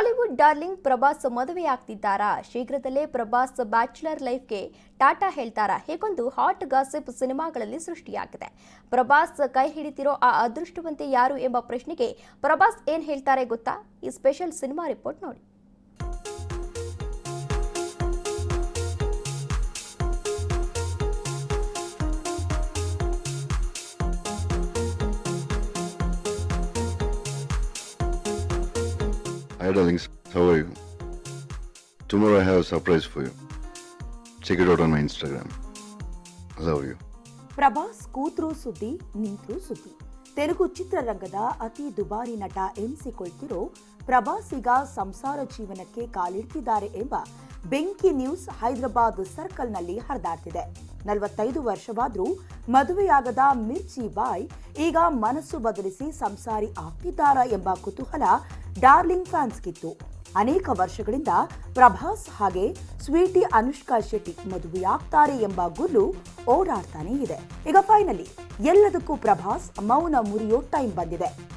Tollywood darling Prabhas ಮದುವೆಯಾಗ್ತಿದ್ದಾರಾ? ಶೀಘ್ರದಲ್ಲೇ Prabhas bachelor ಲೈಫ್ಗೆ Tata ಹೇಳ್ತಾರಾ? ಹೇಗೊಂದು hot gossip ಸಿನಿಮಾಗಳಲ್ಲಿ ಸೃಷ್ಟಿಯಾಗಿದೆ. ಪ್ರಭಾಸ್ ಕೈ ಹಿಡಿತಿರೋ ಆ ಅದೃಷ್ಟವಂತೆ ಯಾರು ಎಂಬ ಪ್ರಶ್ನೆಗೆ ಪ್ರಭಾಸ್ ಏನ್ ಹೇಳ್ತಾರೆ ಗೊತ್ತಾ? ಈ ಸ್ಪೆಷಲ್ ಸಿನಿಮಾ ರಿಪೋರ್ಟ್ ನೋಡಿ. Hi, darlings. How are you? Tomorrow I have a surprise for you. Check it out on my Instagram. Love you. Prabhas ಕೂತ್ರು ಸುದ್ದಿ ನಿಂತ್ರು ಸುದ್ದಿ ತೆಲುಗು ಚಿತ್ರರಂಗದ ಅತಿ ದುಬಾರಿ ನಟ ಎನಿಸಿಕೊಳ್ತಿರೋ ಪ್ರಭಾಸ್ ಈಗ ಸಂಸಾರ ಜೀವನಕ್ಕೆ ಕಾಲಿಡ್ತಿದ್ದಾರೆ ಎಂಬ ಬೆಂಕಿ ನ್ಯೂಸ್ ಹೈದರಾಬಾದ್ ಸರ್ಕಲ್ನಲ್ಲಿ ಹರಿದಾಡ್ತಿದೆ ನಲವತ್ತೈದು ವರ್ಷವಾದ್ರೂ ಮದುವೆಯಾಗದ ಮಿರ್ಚಿ ಬಾಯ್ ಈಗ ಮನಸ್ಸು ಬದಲಿಸಿ ಸಂಸಾರಿ ಆಗ್ತಿದ್ದಾರಾ ಎಂಬ ಕುತೂಹಲ ಡಾರ್ಲಿಂಗ್ ಫ್ಯಾನ್ಸ್ಗಿತ್ತು ಅನೇಕ ವರ್ಷಗಳಿಂದ ಪ್ರಭಾಸ್ ಹಾಗೆ ಸ್ವೀಟಿ ಅನುಷ್ಕಾ ಶೆಟ್ಟಿ ಮದುವೆಯಾಗ್ತಾರೆ ಎಂಬ ಗುಲ್ಲು ಓಡಾಡ್ತಾನೆ ಇದೆ. ಈಗ ಫೈನಲಿ ಎಲ್ಲದಕ್ಕೂ ಪ್ರಭಾಸ್ ಮೌನ ಮುರಿಯೋ ಟೈಮ್ ಬಂದಿದೆ.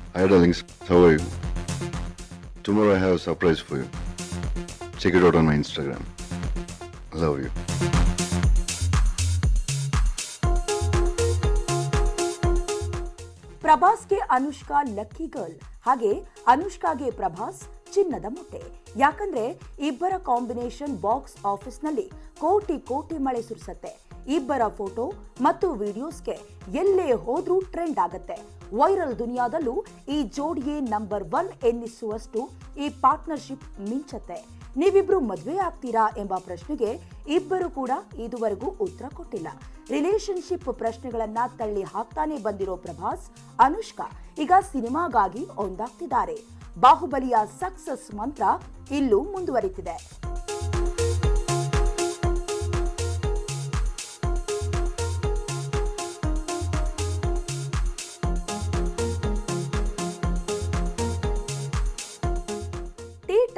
ಪ್ರಭಾಸ್ಗೆ ಅನುಷ್ಕಾ ಲಕ್ಕಿ ಗರ್ಲ್. ಹಾಗೆ ಅನುಷ್ಕಾಗೆ ಪ್ರಭಾಸ್ ಚಿನ್ನದ ಮುಟ್ಟೆ. ಯಾಕಂದ್ರೆ ಇಬ್ಬರ ಕಾಂಬಿನೇಷನ್ ಬಾಕ್ಸ್ ಆಫೀಸ್ನಲ್ಲಿ ಕೋಟಿ ಕೋಟಿ ಮಳೆ ಸುರಿಸತ್ತೆ. ಇಬ್ಬರ ಫೋಟೋ ಮತ್ತು ವಿಡಿಯೋಸ್ಗೆ ಎಲ್ಲೇ ಹೋದ್ರೂ ಟ್ರೆಂಡ್ ಆಗತ್ತೆ. ವೈರಲ್ ದುನಿಯಾದಲ್ಲೂ ಈ ಜೋಡಿಯೇ ನಂಬರ್ ಒನ್ ಎನ್ನಿಸುವಷ್ಟು ಈ ಪಾರ್ಟ್ನರ್ಶಿಪ್ ಮಿಂಚತ್ತೆ. ನೀವಿಬ್ರು ಮದುವೆ ಆಗ್ತೀರಾ ಎಂಬ ಪ್ರಶ್ನೆಗೆ ಇಬ್ಬರು ಕೂಡ ಇದುವರೆಗೂ ಉತ್ತರ ಕೊಟ್ಟಿಲ್ಲ. ರಿಲೇಶನ್ಶಿಪ್ ಪ್ರಶ್ನೆಗಳನ್ನ ತಳ್ಳಿ ಹಾಕ್ತಾನೆ ಬಂದಿರೋ ಪ್ರಭಾಸ್, ಅನುಷ್ಕಾ ಈಗ ಸಿನಿಮಾಗಾಗಿ ಒಂದಾಗ್ತಿದ್ದಾರೆ. ಬಾಹುಬಲಿಯ ಸಕ್ಸಸ್ ಮಂತ್ರ ಇಲ್ಲೂ ಮುಂದುವರಿತಿದೆ.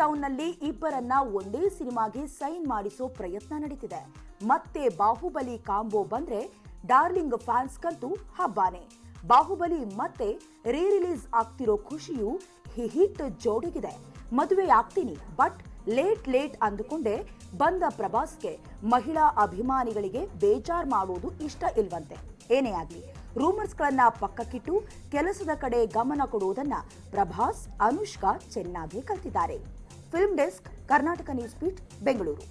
ಟೌನ್ನಲ್ಲಿ ಇಬ್ಬರನ್ನ ಒಂದೇ ಸಿನಿಮಾಗೆ ಸೈನ್ ಮಾಡಿಸೋ ಪ್ರಯತ್ನ ನಡೀತಿದೆ. ಮತ್ತೆ ಬಾಹುಬಲಿ ಕಾಂಬೋ ಬಂದ್ರೆ ಡಾರ್ಲಿಂಗ್ ಫ್ಯಾನ್ಸ್ ಫ್ಯಾನ್ಸ್ಗಂತೂ ಹಬ್ಬಾನೆ. ಬಾಹುಬಲಿ ಮತ್ತೆ ರೀ ರಿಲೀಸ್ ಆಗ್ತಿರೋ ಖುಷಿಯು ಹಿ- ಹಿಟ್ ಜೋಡಿಗಿದೆ. ಮದುವೆ ಆಗ್ತೀನಿ, ಬಟ್ ಲೇಟ್ ಲೇಟ್ ಅಂದುಕೊಂಡೆ ಬಂದ ಪ್ರಭಾಸ್ಗೆ ಮಹಿಳಾ ಅಭಿಮಾನಿಗಳಿಗೆ ಬೇಜಾರ್ ಮಾಡುವುದು ಇಷ್ಟ ಇಲ್ವಂತೆ. ಏನೇ ಆಗಲಿ ರೂಮರ್ಸ್ಗಳನ್ನ ಪಕ್ಕಕ್ಕಿಟ್ಟು ಕೆಲಸದ ಕಡೆ ಗಮನ ಕೊಡುವುದನ್ನ ಪ್ರಭಾಸ್, ಅನುಷ್ಕಾ ಚೆನ್ನಾಗಿ ಕಲ್ತಿದ್ದಾರೆ. Film desk Karnataka news Peeth Bengaluru.